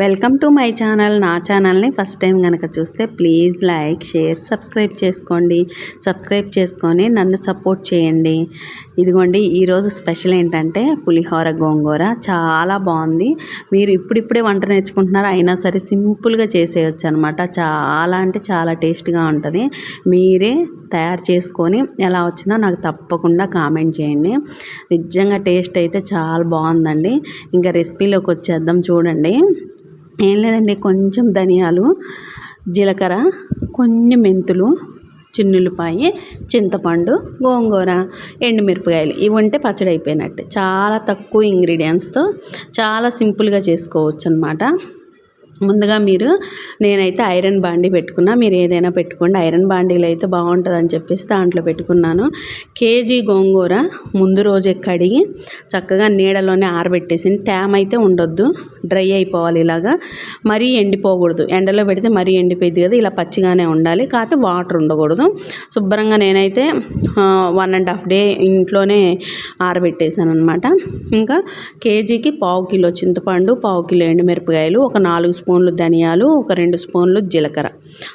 Welcome to my channel. నా ఛానల్ని first time కనుక చూస్తే ప్లీజ్ లైక్ షేర్ సబ్స్క్రైబ్ చేసుకోండి. సబ్స్క్రైబ్ చేసుకొని నన్ను సపోర్ట్ చేయండి. ఇదిగోండి ఈరోజు స్పెషల్ ఏంటంటే పులిహోర గోంగూర. చాలా బాగుంది. మీరు ఇప్పుడిప్పుడే వంట నేర్చుకుంటున్నారు అయినా సరే సింపుల్గా చేసేయచ్చు అనమాట చాలా అంటే చాలా టేస్ట్గా ఉంటుంది. మీరే తయారు చేసుకొని ఎలా వచ్చిందో నాకు తప్పకుండా కామెంట్ చేయండి. నిజంగా టేస్ట్ అయితే చాలా బాగుందండి. ఇంకా రెసిపీలోకి వచ్చేద్దాం చూడండి. ఏం లేదండి కొంచెం ధనియాలు జీలకర్ర కొన్ని మెంతులు చిన్నులపాయి చింతపండు గోంగూర ఎండుమిరపకాయలు. ఇవి ఉంటే పచ్చడి అయిపోయినట్టు. చాలా తక్కువ ఇంగ్రీడియంట్స్తో చాలా సింపుల్గా చేసుకోవచ్చు అనమాట ముందుగా మీరు నేనైతే ఐరన్ బాండీ పెట్టుకున్నా మీరు ఏదైనా పెట్టుకోండి. ఐరన్ బాండీలు అయితే బాగుంటుందని చెప్పేసి దాంట్లో పెట్టుకున్నాను. కేజీ గోంగూర ముందు రోజే కడిగి చక్కగా నీడలోనే ఆరబెట్టేసి తేమ అయితే ఉండొద్దు. డ్రై అయిపోవాలి ఇలాగా. మరీ ఎండిపోకూడదు. ఎండలో పెడితే మరీ ఎండిపోయింది కదా ఇలా పచ్చిగానే ఉండాలి. కాకపోతే వాటర్ ఉండకూడదు. శుభ్రంగా నేనైతే వన్ అండ్ హాఫ్ డే ఇంట్లోనే ఆరబెట్టేశాను అనమాట ఇంకా కేజీకి పావు కిలో చింతపండు పావు కిలో ఎండుమిరపకాయలు ఒక నాలుగు స్పూన్లు ధనియాలు ఒక రెండు స్పూన్లు జీలకర్ర.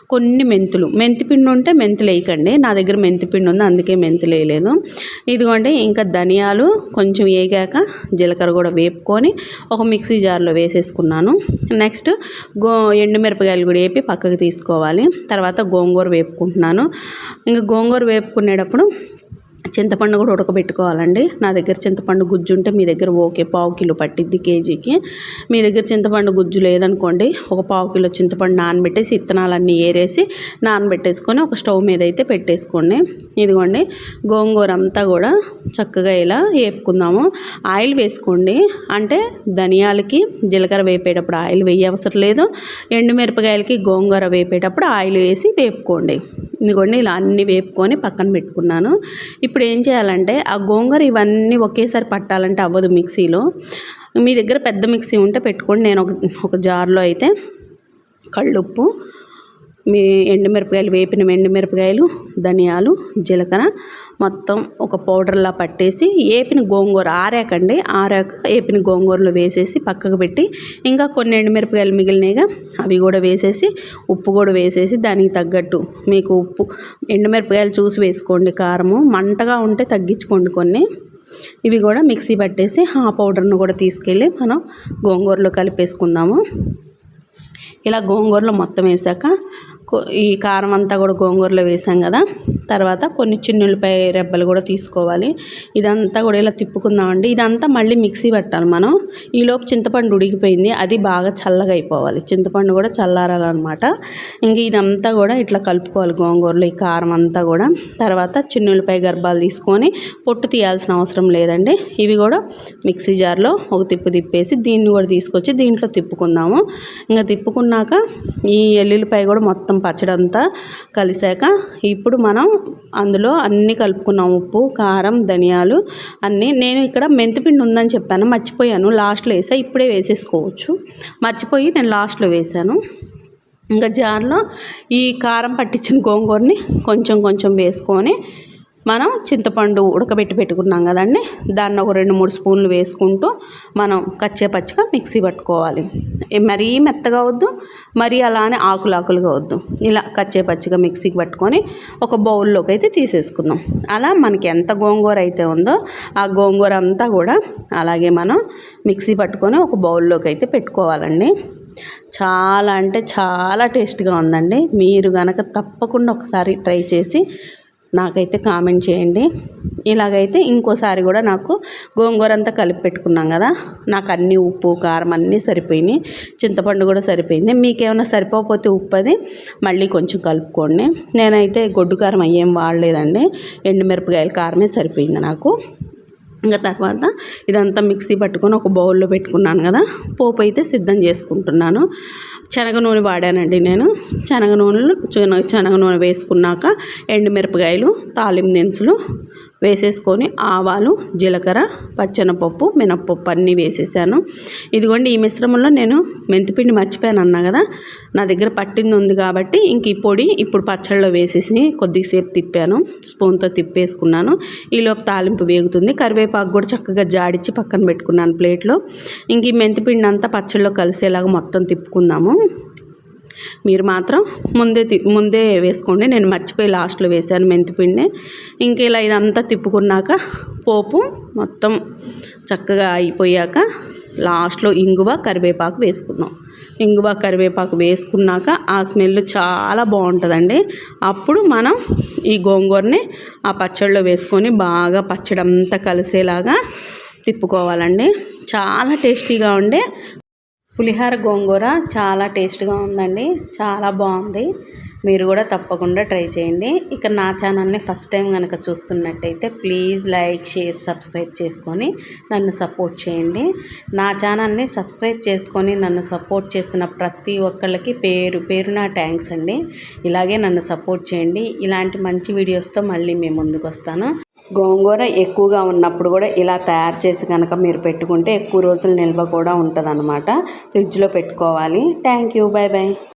కొన్ని మెంతులు. మెంతిపిండి ఉంటే మెంతులు వేయకండి నా దగ్గర మెంతిపిండి ఉంది అందుకే మెంతులు వేయలేదు ఇదిగోండి ఇంకా ధనియాలు కొంచెం వేగాక జీలకర్ర కూడా వేపుకొని ఒక మిక్సీ జార్లో వేసేసుకున్నాను. నెక్స్ట్ గో ఎండుమిరపకాయలు కూడా వేపి పక్కకు తీసుకోవాలి. తర్వాత గోంగూర వేపుకుంటున్నాను. ఇంకా గోంగూర వేపుకునేటప్పుడు చింతపండు కూడా ఉడకబెట్టుకోవాలండి. నా దగ్గర చింతపండు గుజ్జు ఉంటే మీ దగ్గర ఓకే పావు కిలో పట్టిద్ది కేజీకి. మీ దగ్గర చింతపండు గుజ్జు లేదనుకోండి ఒక పావు కిలో చింతపండు నానబెట్టేసి ఇత్తనాలన్నీ ఏరేసి నానబెట్టేసుకొని ఒక స్టవ్ మీద అయితే పెట్టేసుకోండి. ఇదిగోండి గోంగూర అంతా కూడా చక్కగా ఇలా వేపుకుందాము ఆయిల్ వేసుకోండి. అంటే ధనియాలకి జీలకర్ర వేపేటప్పుడు ఆయిల్ వేయవసరం లేదు. ఎండుమిరపకాయలకి గోంగూర వేపేటప్పుడు ఆయిల్ వేసి వేపుకోండి. ఇదిగోండి ఇలా అన్నీ వేపుకొని పక్కన పెట్టుకున్నాను. ఇప్పుడు ఏం చేయాలంటే ఆ గోంగూర ఇవన్నీ ఒకేసారి పట్టాలంటే అవ్వదు మిక్సీలో. మీ దగ్గర పెద్ద మిక్సీ ఉంటే పెట్టుకోండి. నేను ఒక ఒక జార్లో అయితే కళ్ళుప్పు మీ ఎండుమిరపకాయలు వేపిన ఎండుమిరపకాయలు ధనియాలు జీలకర్ర మొత్తం ఒక పౌడర్లా పట్టేసి వేపిన గోంగూర ఆరాకండి. ఆరాక వేపిన గోంగూరలో వేసేసి పక్కకు పెట్టి ఇంకా కొన్ని ఎండుమిరపకాయలు మిగిలినాయిగా అవి కూడా వేసేసి ఉప్పు కూడా వేసేసి దానికి తగ్గట్టు మీకు ఉప్పు ఎండుమిరపకాయలు చూసి వేసుకోండి. కారము మంటగా ఉంటే తగ్గించుకోండి కొన్ని. ఇవి కూడా మిక్సీ పట్టేసి ఆ పౌడర్ను కూడా తీసుకెళ్ళి మనం గోంగూరలో కలిపేసుకుందాము. ఇలా గోంగూరలో మొత్తం వేసాక ఈ కారం అంతా కూడా గోంగూరలో వేసాం కదా. తర్వాత కొన్ని చిన్నులపై రెబ్బలు కూడా తీసుకోవాలి. ఇదంతా కూడా ఇలా తిప్పుకుందామండి. ఇదంతా మళ్ళీ మిక్సీ పెట్టాలి మనం. ఈలోపు చింతపండు ఉడికిపోయింది. అది బాగా చల్లగా అయిపోవాలి. చింతపండు కూడా చల్లారాలన్నమాట. ఇంక ఇదంతా కూడా ఇట్లా కలుపుకోవాలి గోంగూరలో ఈ కారం అంతా కూడా. తర్వాత చిన్నులపై గర్భాలు తీసుకొని పొట్టు తీయాల్సిన అవసరం లేదండి. ఇవి కూడా మిక్సీ జార్లో ఒక తిప్పు తిప్పేసి దీన్ని కూడా తీసుకొచ్చి దీంట్లో తిప్పుకుందాము. ఇంకా తిప్పుకున్నాక ఈ ఎల్లుల్లిపాయ కూడా మొత్తం పచ్చడి అంతా కలిసాక ఇప్పుడు మనం అందులో అన్నీ కలుపుకున్నాం. ఉప్పు కారం ధనియాలు అన్నీ. నేను ఇక్కడ మెంతిపిండి ఉందని చెప్పాను. మర్చిపోయాను. లాస్ట్లో వేసా. ఇప్పుడే వేసేసుకోవచ్చు. మర్చిపోయి నేను లాస్ట్లో వేసాను. ఇంకా జార్లో ఈ కారం పట్టించిన గోంగూరని కొంచెం కొంచెం వేసుకొని మనం చింతపండు ఉడకబెట్టి పెట్టుకున్నాం కదండి. దాన్ని ఒక రెండు మూడు స్పూన్లు వేసుకుంటూ మనం కచ్చే పచ్చిగా మిక్సీ పట్టుకోవాలి. మరీ మెత్తగా వద్దు మరీ అలానే ఆకులు ఆకులుగా వద్దు. ఇలా కచ్చే పచ్చిగా మిక్సీకి పట్టుకొని ఒక బౌల్లోకి అయితే తీసేసుకుందాం. అలా మనకి ఎంత గోంగూర అయితే ఉందో ఆ గోంగూర అంతా కూడా అలాగే మనం మిక్సీ పట్టుకొని ఒక బౌల్లోకి అయితే పెట్టుకోవాలండి. చాలా అంటే చాలా టేస్ట్గా ఉందండి. మీరు కనుక తప్పకుండా ఒకసారి ట్రై చేసి నాకైతే కామెంట్ చేయండి. ఇలాగైతే ఇంకోసారి కూడా నాకు గోంగూర అంతా కలిపి పెట్టుకున్నాం కదా నాకు అన్ని ఉప్పు కారం అన్నీ సరిపోయినాయి. చింతపండు కూడా సరిపోయింది. మీకు ఏమైనా సరిపోకపోతే ఉప్పు అది మళ్ళీ కొంచెం కలుపుకోండి. నేనైతే గొడ్డు కారం అయ్యేం వాడలేదండి. ఎండుమిరపకాయల కారమే సరిపోయింది నాకు. ఇంకా తర్వాత ఇదంతా మిక్సీ పట్టుకొని ఒక బౌల్లో పెట్టుకున్నాను కదా పోపు అయితే సిద్ధం చేసుకుంటున్నాను. శనగ నూనె వాడానండి నేను. శనగ నూనెలు శనగ నూనె వేసుకున్నాక ఎండుమిరపకాయలు తాలింపు దినుసులు వేసేసుకొని ఆవాలు జీలకర్ర పచ్చనపప్పు మినప్పప్పు అన్నీ వేసేసాను. ఇదిగోండి ఈ మిశ్రమంలో నేను మెంతిపిండి మర్చిపోయాను అన్నా కదా? నా దగ్గర పట్టింది ఉంది కాబట్టి ఇంక ఈ పొడి ఇప్పుడు పచ్చళ్ళలో వేసేసి కొద్దిసేపు తిప్పాను. స్పూన్తో తిప్పేసుకున్నాను. ఈలోపు తాలింపు వేగుతుంది. కరివేపాకు కూడా చక్కగా జాడిచ్చి పక్కన పెట్టుకున్నాను ప్లేట్లో. ఇంక ఈ మెంతిపిండి అంతా పచ్చళ్ళలో కలిసేలాగా మొత్తం తిప్పుకుందాము. మీరు మాత్రం ముందే తి ముందే వేసుకోండి. నేను మర్చిపోయి లాస్ట్లో వేసాను మెంతిపిండి. ఇంక ఇలా ఇదంతా తిప్పుకున్నాక పోపు మొత్తం చక్కగా అయిపోయాక లాస్ట్లో ఇంగువ కరివేపాకు వేసుకుందాం. ఇంగువ కరివేపాకు వేసుకున్నాక ఆ స్మెల్ చాలా బాగుంటుందండి. అప్పుడు మనం ఈ గోంగూరని ఆ పచ్చడిలో వేసుకొని బాగా పచ్చడి అంతా కలిసేలాగా తిప్పుకోవాలండి. చాలా టేస్టీగా ఉండే పులిహార గోంగూర చాలా టేస్ట్గా ఉందండి. చాలా బాగుంది. మీరు కూడా తప్పకుండా ట్రై చేయండి. ఇక నా ఛానల్ని ఫస్ట్ టైం కనుక చూస్తున్నట్టయితే ప్లీజ్ లైక్ షేర్ సబ్స్క్రైబ్ చేసుకొని నన్ను సపోర్ట్ చేయండి. నా ఛానల్ని సబ్స్క్రైబ్ చేసుకొని నన్ను సపోర్ట్ చేస్తున్న ప్రతి ఒక్కళ్ళకి పేరు పేరు నా థ్యాంక్స్ అండి. ఇలాగే నన్ను సపోర్ట్ చేయండి. ఇలాంటి మంచి వీడియోస్తో మళ్ళీ మేము ముందుకు వస్తాను గోంగూర ఎక్కువగా ఉన్నప్పుడు కూడా ఇలా తయారు చేసి కనుక మీరు పెట్టుకుంటే ఎక్కువ రోజులు నిల్వ కూడా ఉంటుంది ఫ్రిడ్జ్లో పెట్టుకోవాలి. Thank you bye bye